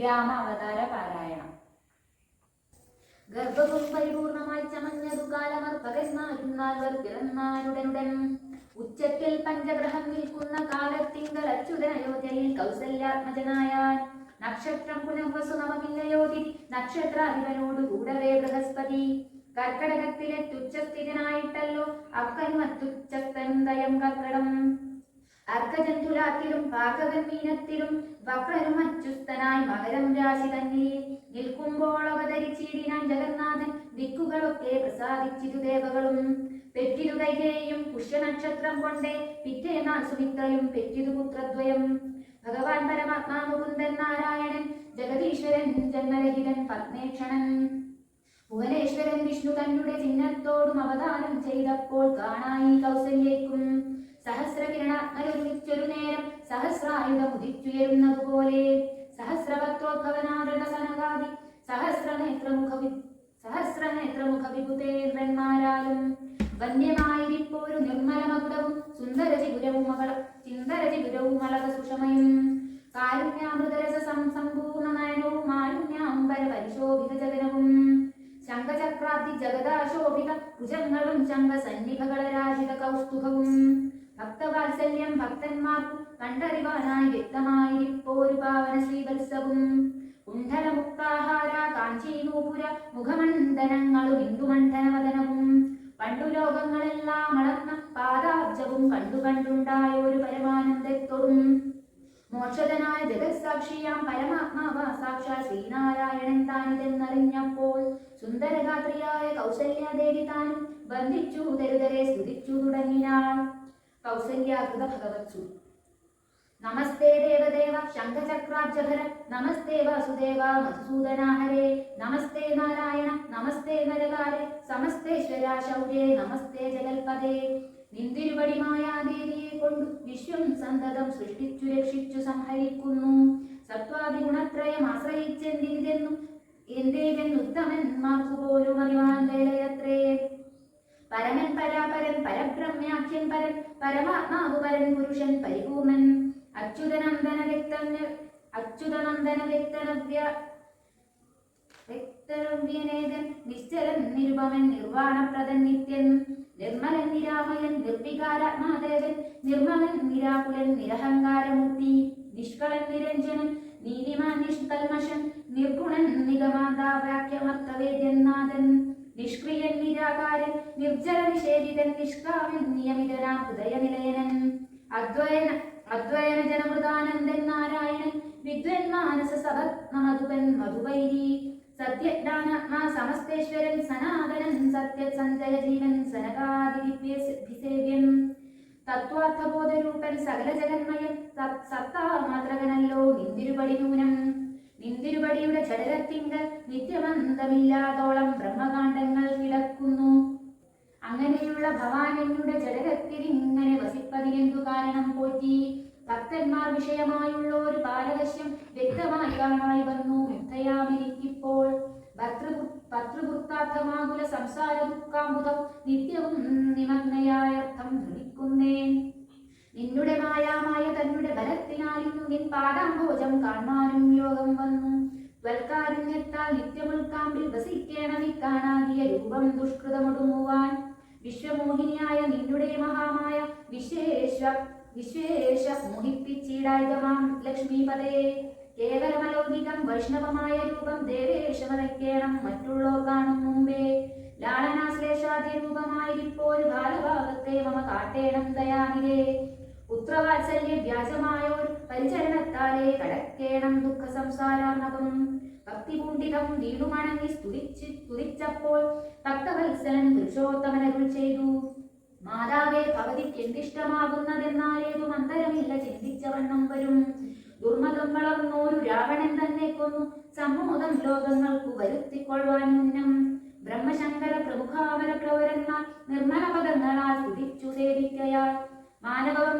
ശ്രീരാമ അവതാര പാരായണം ഗർഭവും പരിപൂർണമായി ചമഞ്ഞതു കാലമർപ്പകന്മാരുന്നാൽ പിറന്നാലുടനുടൻ ഉച്ചത്തിൽ പഞ്ചഗ്രഹം നിൽക്കുന്ന കാലത്തിങ്കൽ അച്യുതൻ അയോധ്യയിൽ കൗസല്യാത്മജനായ നക്ഷത്രം പുനഃവസു നവമില്ലയോതി നക്ഷത്രാധിപനോട് കൂടവേ ബൃഹസ്പതി. കർക്കടകത്തിലെ തുച്ഛസ്ഥിതനായിട്ടല്ലോ അക്കനുമത്തുച്ഛസ്തനുദയം കർക്കടം. അർക്കജന്തുലാത്തിലും പാകവൻ മീനത്തിലും വക്രനും അച്യുസ്തനായി മകരം രാശി തന്നെ. നിൽക്കുമ്പോൾ അവതരിച്ചിടിനാൻ ജഗന്നാഥൻ ദിക്കുകളൊക്കെ പ്രസാദിച്ചിരു ദേവകളും. പെറ്റിതു കൈകേയും പുഷ്യനക്ഷത്രം കൊണ്ടേ പിറ്റേനാൾ സുമിത്രയും പെറ്റിതു പുത്രദ്വയം. ഭഗവാൻ പരമാത്മാ മുകുന്ദൻ നാരായണൻ ജഗദീശ്വരൻ ജന്മരഹിതൻ പത്മേക്ഷണൻ. ഭുവനേശ്വരൻ വിഷ്ണു തന്നുടെ ചിഹ്നത്തോടും അവതാരം ചെയ്തപ്പോൾ കാണായി കൗസല്യയ്ക്കും സഹസ്രകിരണാത്മരൊരുമിച്ചൊരു നേരം സഹസ്രായുധം ഉദിച്ചുയരുന്നതുപോലെ. സഹസ്രപത്രോദ്ഭവനാദൃത സനകാദി സഹസ്രനേത്രമുഖ സഹസ്രനേത്രമുഖ വിഭുതേന്ദ്രന്മാരാലും വന്യമായിരിപ്പോരു നിർമ്മലമകുടവും സുന്ദരചിഗുരവും മകള ചിന്തരചിഗുരവും അളക സുഷമയും. കാരുണ്യാമൃതരസ നയനവും മാരുണ്യാംബര പരിശോഭിത ജഗനവും. ശംഖചക്രാബ്ദി ജഗദാശോഭിത ഭുജങ്ങളും ശംഖസന്നിഭകളരാജിത കൗസ്തുഭവും ഭക്തവാത്സല്യം ഭക്തന്മാർക്കു കണ്ടറിവാനായി വ്യക്തമായിരിപ്പോരു പാവന ശ്രീവത്സവും കുണ്ഠലമുക്താഹാര കാഞ്ചീനൂപുര മുഖമണ്ഡനങ്ങളും ഇന്ദുമണ്ഡനവദനവും പണ്ടു ലോകങ്ങളെല്ലാം അളന്ന പാദാബ്ജവും കണ്ടു കണ്ടുണ്ടായ ഒരു പരമാനന്ദത്തോടും മോക്ഷതനായ ജഗത്സാക്ഷിയാം പരമാത്മാവ. സാക്ഷാൽ ശ്രീനാരായണൻ താനിതെന്നറിഞ്ഞപ്പോൾ സുന്ദരഗാത്രിയായ കൗസല്യാദേവി താനും ബന്ധിച്ചു തരുതരെ സ്തുതിച്ചു തുടങ്ങിനാൾ. കൗസല്യാകൃത ഭഗവത്സു നമസ്തേ ദേവദേവ ശംഖചക്രാബ്ജധര നമസ്തേ വാസുദേവ മധുസൂദനാഹരേ. നമസ്തേ നാരായണ നമസ്തേ നരകാരെ. സമസ്തേശ്വര ശൗര്യേ നമസ്തേ ജഗൽപദേ നിന്തിരുപടി മായാദേവിയെ കൊണ്ടു വിശ്വം സന്തതം സൃഷ്ടിച്ചു രക്ഷിച്ചു സംഹരിക്കുന്നു. സത്വാദി ഗുണത്രയം ആശ്രയിച്ചെന്തിനിതെന്നു എന്തേവെന്നുത്തമന്മാർക്കു പോലും അറിവാൻ വേലയത്രേ പരമൻ പരാപരൻ പരബ്രഹ്മ്യാഖ്യൻ പരൻ പരമാത്മാവ് പരൻ പുരുഷൻ പരിപൂർണൻ. അച്യുതനന്ദന വ്യക്തന അച്യുതനന്ദന വ്യക്തനവ്യ വ്യക്തനവ്യനേകൻ നിശ്ചലൻ നിരുപമൻ നിർവാണപ്രദൻ നിത്യൻ. നിർമ്മലൻ നിരാമയൻ നിർവികാരാത്മാദേവൻ നിർമ്മലൻ നിരാകുലൻ നിരഹങ്കാരമൂർത്തി. നിഷ്കളൻ നിരഞ്ജനൻ നീതിമാൻ നിഷ്കൽമഷൻ നിർഗുണൻ നിഗമാതാവാക്യമർത്ഥവേദ്യൻ നാഥൻ. നിഷ്ക്രിയൻ നിരാകാരൻ നിർജല നിഷേധിതൻ നിഷ്കാമൻ നിയമിതനാം ഹൃദയനിലയനൻ. അദ്വയന അദ്വയന ജനമൃതാനന്ദൻ നാരായണൻ വിദ്വൻ മാനസ സഭത്മധുപൻ മധുവൈരി. സത്യജ്ഞാനാത്മാ സമസ്തേശ്വരൻ സനാതനൻ സത്യ സഞ്ജയ ജീവൻ സനകാദിസേവ്യൻ തത്വാർത്ഥബോധരൂപൻ സകല ജഗന്മയൻ സത്- സത്താമാത്രകനല്ലോ നിന്തിരുപടി നൂനം നിന്തിരുപടിയുടെ ചടരത്തിങ്കൽ നിത്യമന്തമില്ലാതോളം ബ്രഹ്മകാണ്ഡങ്ങൾ കിടക്കുന്നു. അങ്ങനെയുള്ള ഭവാനന്യുടെ ജഡരത്തിൽ ഇങ്ങനെ വസിപ്പതിനെന്തു കാരണം പോറ്റി? ഭക്തന്മാർ വിഷയമായുള്ള ഒരു പാരവശ്യം വ്യക്തമായി കാണായി വന്നു. മിഥയാമിരിക്കിപ്പോൾ ഭർതൃ ഭർതൃഭുക്താർത്ഥമാകുല സംസാര ദുഃഖാമ്പുതം നിത്യവും നിമഗ്നയായർത്ഥം ധരിക്കുന്നേൻ നിന്നുടെ മായാമായ തന്നുടെ ബലത്തിനാൽ ഇന്നു നിൻ പാദാംഭോജം കാണാനും യോഗം വന്നു. ത്വൽക്കാരുണ്യത്താൽ നിത്യമുൾക്കാമ്പിൽ വസിക്കേണമി കാണാകിയ രൂപം ദുഷ്കൃതമൊടുങ്ങുവാൻ. വിശ്വമോഹിനിയായ നിന്നുടെ മഹാമായ വിശേഷ വിശേഷ മോഹിപ്പിച്ചീടായുധമാം ലക്ഷ്മീപദേ കേവലമലൗകികം വൈഷ്ണവമായ രൂപം ദേവേശമതയ്ക്കേണം മറ്റുള്ളോ കാണും മുമ്പേ. ലാളനാശ്ലേഷാദ്യ രൂപമായിരിപ്പോൾ ബാലഭാവത്തെ മമ കാട്ടേണം ദയാനിരേ പുത്രവാത്സല്യ വ്യാജമായോർ പരിചരണത്താലേ കടക്കേണം ദുഃഖ സംസാരാർണകം ഭക്തിപൂണ്ടിതം വീണുമണങ്ങി സ്തുതിച്ച് സ്തുതിച്ചപ്പോൾ ഭക്തവത്സലൻ പുരുഷോത്തമനരുൾ ചെയ്തു. മാതാവേ ഭവതിക്ക് അന്തരമില്ല ചിന്തിച്ച വണ്ണം വരും ദുർമതം വളർന്നോരു രാവണൻ തന്നെ കൊന്നു. സമൂഹം ലോകങ്ങൾക്കു വരുത്തിക്കൊള്ളുവാൻ മുന്നം ബ്രഹ്മശങ്കര പ്രമുഖാമര പ്രവരന്മാർ നിർമ്മല പദങ്ങളാൽ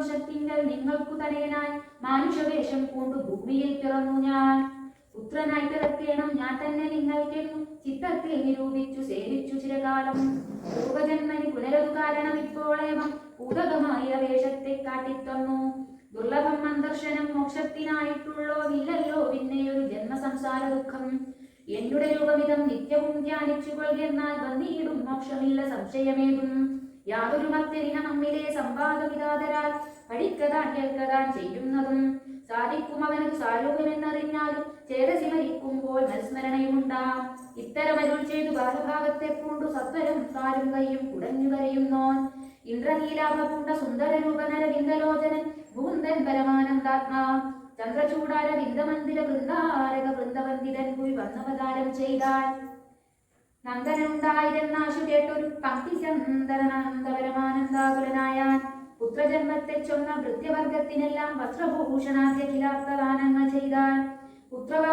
മാനവവംശത്തിങ്കൽ നിങ്ങൾക്കു തടയനായി മാനുഷവേഷം പൂണ്ടു ഭൂമിയിൽ പിറന്നു ഞാൻ. പുത്രനായി പിറക്കേണം ഞാൻ തന്നെ നിങ്ങൾക്കെന്നും ചിത്തത്തിൽ നിരൂപിച്ചു സേവിച്ചു ചിരകാലം. ലോകജന്മനി പുനരതു കാരണം ഇപ്പോളേവം പൂതകമായ വേഷത്തെ കാട്ടിത്തന്നു. ദുർലഭം മന്ദർശനം മോക്ഷത്തിനായിട്ടുള്ളോന്നില്ലല്ലോ പിന്നെയൊരു ജന്മസംസാര ദുഃഖം. എന്നുടെ രൂപമിതം നിത്യവും ധ്യാനിച്ചു കൊള്ളുന്നാൽ വന്നിയിടും മോക്ഷമില്ല സംശയമേതും. യാതൊരു മത്യരിഹ നമ്മിലെ സംവാദമിതാതരാൽ പഠിക്കതാൻ കേൾക്കതാൻ ചെയ്യുന്നതും സാധിക്കും അവനത് സാരൂപമെന്നറിഞ്ഞാലും ചേതസി മരിക്കുമ്പോൾ മത്സ്മരണയുമുണ്ടാം. ഇത്തരമരുൾ ചെയ്തു ബാലഭാഗത്തെ പൂണ്ടു സത്വരം കാലും കൈയും കുടഞ്ഞു കരയുന്നോൻ. ഇന്ദ്രനീലാഭപൂണ്ട സുന്ദര രൂപനര വിന്ദലോചനൻ ഭൂന്തൻ പരമാനന്ദാത്മാ. ചന്ദ്രചൂടാര വിന്ദമന്ദിര വൃന്ദാരക വൃന്ദവന്ദിതൻ പോയി വന്നവതാരം ചെയ്താൽ നന്ദനുണ്ടായിരുന്നാശു കേട്ടൊരു പക്തി ചന്ദനാനന്ദപരമാനന്ദാകുലനായാൻ പുത്രജന്മത്തെ ചൊന്ന വൃത്യവർഗത്തിനെല്ലാം വസ്ത്രഭൂഷണാദ്യഖിലാർത്ഥദാനങ്ങൾ ചെയ്താൽ പുത്രവ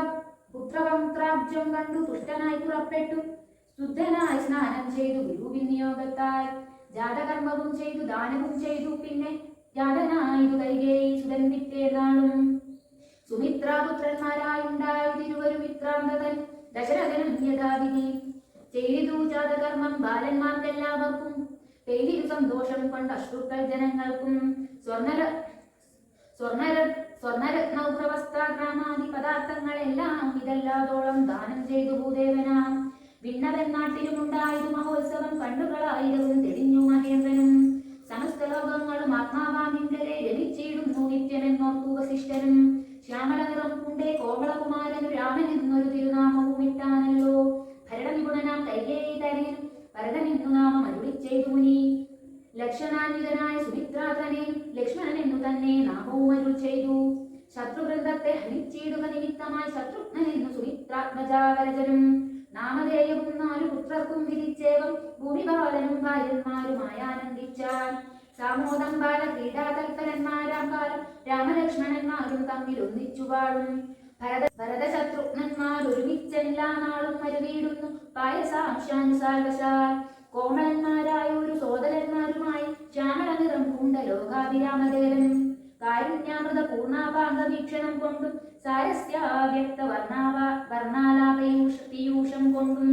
പുത്രവംത്രാബ്ജം കണ്ടു തുഷ്ടനായി പുറപ്പെട്ടു. ശുദ്ധനായി സ്നാനം ചെയ്തു ഗുരുവിനിയോഗത്താൽ ജാതകർമ്മവും ചെയ്തു ദാനവും ചെയ്തു. പിന്നെ ജാതനായിരു കൈകേയി വിറ്റേതാളും സുമിത്രാപുത്രന്മാരായുണ്ടായ തിരുവരു മിത്രാന്തകൻ ദശരഥനും യഥാവിധി ചെയ്തു ജാതകർമ്മം ബാലന്മാർക്കെല്ലാവർക്കും. പെയ്തിരു സന്തോഷം കൊണ്ട് അശ്രുക്കൾ ജനങ്ങൾക്കും സ്വർണര സ്വർണര സ്വർണരത്നൗപ്രവസ്ത്രാഗ്രാമാദി പദാർത്ഥങ്ങളെല്ലാം ഇതല്ലാതോളം ദാനം ചെയ്തു ഭൂദേവനാം. വിണ്ണവൻ നാട്ടിലുമുണ്ടായതു മഹോത്സവം കണ്ണുകളായിരവും തെളിഞ്ഞു മഹേന്ദ്രനും. സമസ്ത ലോകങ്ങളും ആത്മാവാമിങ്കലെ രമിച്ചിടുന്നു നിത്യനെന്നോർത്തു വസിഷ്ഠനും. ശ്യാമള നിറം പൂണ്ടേ കോമളകുമാരനു രാമൻ എന്നൊരു തിരുനാമവും ഇട്ടാനല്ലോ ഭരണനിപുണനാം കൈകേയി തരയും ഭരതനെന്നു നാമം അരുളി ചെയ്തു മുനി ലക്ഷണാന്വിതനായ സുമിത്രാതനെയും ലക്ഷ്മണൻ എന്നു തന്നെ നാമവും അരുൾ ചെയ്തു. ശത്രുവൃന്ദത്തെ ഹനിച്ചിടുക നിമിത്തമായി ശത്രുഘ്നൻ എന്നു സുമിത്രാത്മജാവരജനും നാമധേയവും നാലു പുത്രർക്കും വിധിച്ചേവം ഭൂമിപാലനും ഭാര്യന്മാരുമായി ആനന്ദിച്ചാൽ സാമോദം ബാല ക്രീഡാതൽപരന്മാരാം കാലം രാമലക്ഷ്മണന്മാരും തമ്മിൽ ഒന്നിച്ചു വാഴും. ഭരത ഭരതശത്രുഘ്നന്മാർ ഒരുമിച്ചെല്ലാ നാളും മരുവിയിടുന്നു പായസാംശാനുസാൽവശാൽ കോമളന്മാരായ ഒരു സോദരന്മാരുമായി ശ്യാമള നിറം പൂണ്ട ലോകാഭിരാമദേവൻ. കാരുണ്യാമൃത പൂർണാപാംഗ വീക്ഷണം കൊണ്ടും സാരസ്യാവ്യക്ത വർണാവ കൊണ്ടും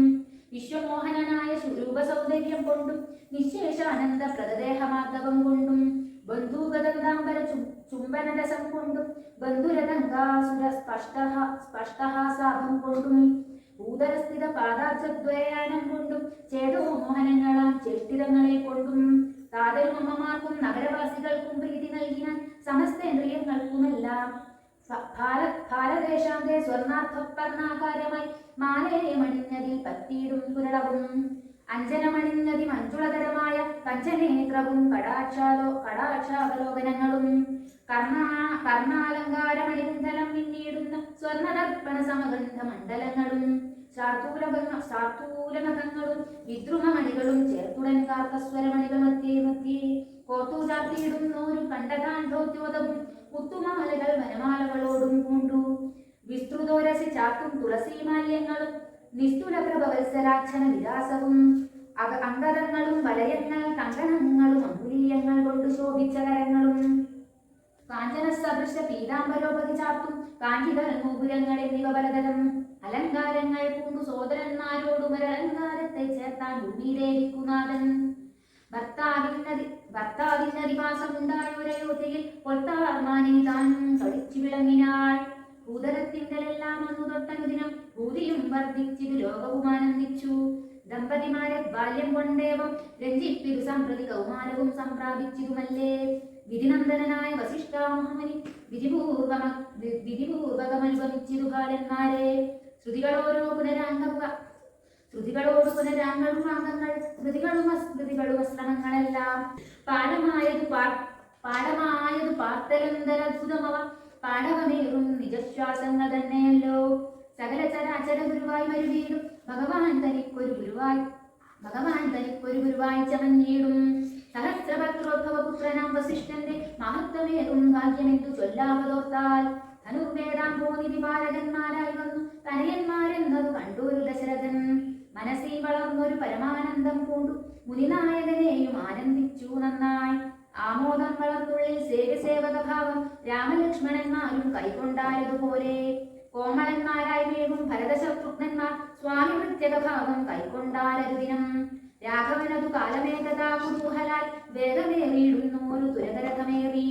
വിശ്വമോഹനനായ സ്വരൂപ സൗന്ദര്യം കൊണ്ടും നിശേഷാനന്ദ പ്രതദേഹമാധവം കൊണ്ടും ബന്ധൂഗദന്താംബര ചു- ചുംബനരസം കൊണ്ടും ബന്ധുരതങ്കാസുര സ്പഷ്ട സ്പഷ്ടഹാസാഭം കൊണ്ടും ഭൂതരസ്ഥിത പാദാചദ്വയാനം കൊണ്ടും ചേതോ മോഹനങ്ങളാം ചേഷ്ടിതങ്ങളെ കൊണ്ടും താതരും അമ്മമാർക്കും നഗരവാസികൾക്കും പ്രീതി നൽകിയാൻ സമസ്തേന്ദ്രിയങ്ങൾക്കുമെല്ലാം ഫ- ഭാര- ഭാരതേശാന്തേ സ്വർണാർത്ഥപ്പർണാകാരമായി മാലയെ മണിഞ്ഞതിൽ പത്തിയിടും പുരളവും. അഞ്ജനമണിഞ്ഞതി മഞ്ജുളതരമായ പഞ്ചനേത്രവും കടാക്ഷാലോ കടാക്ഷാവലോകനങ്ങളും. കർണാ കർണാലങ്കാരമണികുന്ധലം പിന്നീടുന്ന സ്വർണതർപ്പണ സമഗന്ധ മണ്ഡലങ്ങളും. ശാർത്തൂലനഖങ്ങളും വിദ്രുമമണികളും ചേർത്തുടൻ കാർക്കസ്വരമണികൾ മധ്യേ മധ്യേ കോർത്തു ചാർത്തിയിടുന്നോരു കണ്ടകാണ്ഡോദ്യോതവും ഉത്തുമമലകൾ വനമാലകളോടും പൂണ്ടു. വിസ്തൃതോരസി ചാത്തും തുളസീമാല്യങ്ങളും നിസ്തുല പ്രഭവത്സരാക്ഷണ വിലാസവും അംഗതങ്ങളും വലയങ്ങൾ കങ്കണങ്ങളും അങ്കുലീയങ്ങൾ കൊണ്ട് ശോഭിച്ച കരങ്ങളും കാഞ്ചന സദൃശ പീതാംബരോപതി ചാർത്തും കാഞ്ചികൾ ഗോപുരങ്ങൾ എന്നിവ പലതരം അലങ്കാരങ്ങൾ പൂണ്ടു സോദരന്മാരോടുമൊരലങ്കാരത്തെ ചേർത്താൻ ഭൂമിയിലേരിക്കുനാഥൻ. ഭർത്താവിനതി ഭർത്താവിനധിവാസമുണ്ടായൊരയോധ്യയിൽ പൊട്ടാർമാനി താനും കളിച്ചു വിളങ്ങിനാൾ ഭൂതലത്തിങ്കലെല്ലാം അന്നു തൊട്ടനുദിനം ഭൂതിയും വർദ്ധിച്ചിതു ലോകവും ആനന്ദിച്ചു ദമ്പതിമാരെ ബാല്യം കൊണ്ടേവം രഞ്ജിപ്പിതു സമ്പ്രതി കൗമാരവും സംപ്രാപിച്ചിരുമല്ലേ വിധിനന്ദനായ വസിഷ്ഠാമഹമനി വിധിപൂർവമ വിധിപൂർവകമനുഭവിച്ചിരു ബാലന്മാരെ. ശ്രുതികളോരോ പുനരാംഗ ശ്രുതികളോട് അംഗങ്ങൾ സ്മൃതികളും പാഠമായത് പാഠമായത് പാഠവമേറും നിജശ്വാസങ്ങൾ തന്നെയല്ലോ. സകല ചരാചര ഗുരുവായി വരുവീടും ഭഗവാൻ തനിക്കൊരു ഗുരുവായി ഭഗവാൻ തനിക്കൊരു ഗുരുവായി ചമഞ്ഞീടും. സഹസ്രഭദ്രോദ്ഭവ പുത്രനാം വസിഷ്ഠന്റെ മഹത്വമേറും ഭാഗ്യമെന്തു ചൊല്ലാവതോർത്താൽ ധനുർവേദാംബോനിധി പാലകന്മാരായി വന്നു തനയന്മാരെന്നതു കണ്ടൂരു ദശരഥൻ. മനസ്സിൽ വളർന്നൊരു പരമാനന്ദം പൂണ്ടു. മുനിനായകനെയും ആനന്ദിച്ചു നന്നായി. ആമോദം വളർത്തുള്ളിൽ സേവസേവക ഭാവം രാമലക്ഷ്മണന്മാരും കോമളന്മാരായി മേകും ഭരതശത്രുഘ്നന്മാർ സ്വാമി പ്രത്യേക ഭാവം കൈക്കൊണ്ടാലരുദിനം രാഘവനതു കാലമേകതാ കുതൂഹലാൽ വേഗമേറിയിടുന്നു ഒരു തുരകരഥമേറി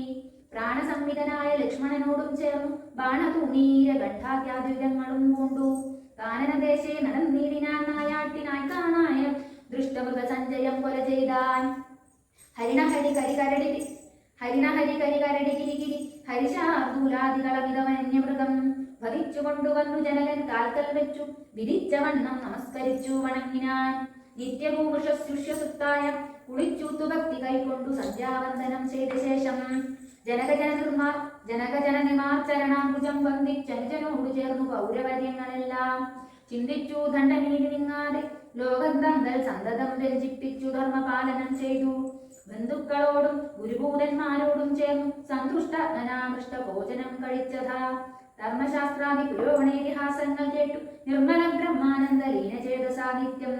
പ്രാണസംവിധനായ ലക്ഷ്മണനോടും ചേർന്നു ബാണതൂണീര ഗണ്ഠാത്യാദ്യുതങ്ങളും കൊണ്ടു കാനനദേശേ നടന്നീടിനാൻ നായാട്ടിനായി കാണായ ദൃഷ്ടമൃഗ സഞ്ജയം കൊല ചെയ്താൻ. ഹരിണഹരി കരികരടി ഹരിണഹരി കരികരടി കിരികിരി ഹരിശാർദൂലാദികളമിതവന്യമൃഗം വധിച്ചു കൊണ്ടുവന്നു ജനകൻ കാൽക്കൽ വെച്ചു വിധിച്ച വണ്ണം നമസ്കരിച്ചു വണങ്ങിനാൻ. നിത്യഭൂഷുഷ്യസുത്തായ കുളിച്ചൂത്തു ഭക്തി കൈക്കൊണ്ടു സന്ധ്യാവന്ദനം ചെയ്ത ശേഷം ജനകജനനിമാർ ചരണാംബുജം വന്ദിച്ചനുജനോട് ചേർന്നു പൗരവര്യങ്ങളെല്ലാം ചിന്തിച്ചു ദണ്ഡനീതി നീങ്ങാതെ ലോകന്തങ്ങൾ സന്തതം രഞ്ജിപ്പിച്ചു ധർമ്മപാലനം ചെയ്തു. ബന്ധുക്കളോടും ഗുരുഭൂതന്മാരോടും ചേർന്നു സന്തുഷ്ട അനാമൃഷ്ട ഭോജനം കഴിച്ചതാ. ധർമ്മശാസ്ത്രാദി പുരോഗണേതിഹാസങ്ങൾ കേട്ടു. നിർമ്മല ബ്രഹ്മാനന്ദ ലീനചേത സാഹിത്യം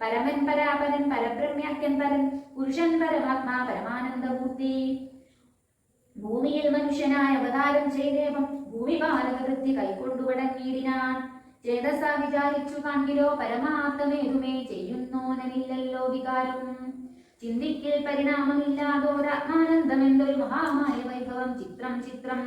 പരമൻ പരാപരൻ പരബ്രഹ്മ്യാഖ്യൻ പരൻ പുരുഷൻ പരമാത്മാ പരമാനന്ദമൂർത്തി ഭൂമിയിൽ മനുഷ്യനായ അവതാരം ചെയ്തേവം ഭൂമിപാലകവൃത്തി കൈക്കൊണ്ടു വടങ്ങിയിടിനാൻ ചേതസാ വിചാരിച്ചു കാണിലോ പരമാർത്ഥമേതുമേ ചെയ്യുന്നോനമില്ലല്ലോ വികാരം. ചിന്തിക്കൽ പരിണാമമില്ലാതോരാത്മാനന്ദമെന്തൊരു മഹാമായ വൈഭവം. ചിത്രം ചിത്രം.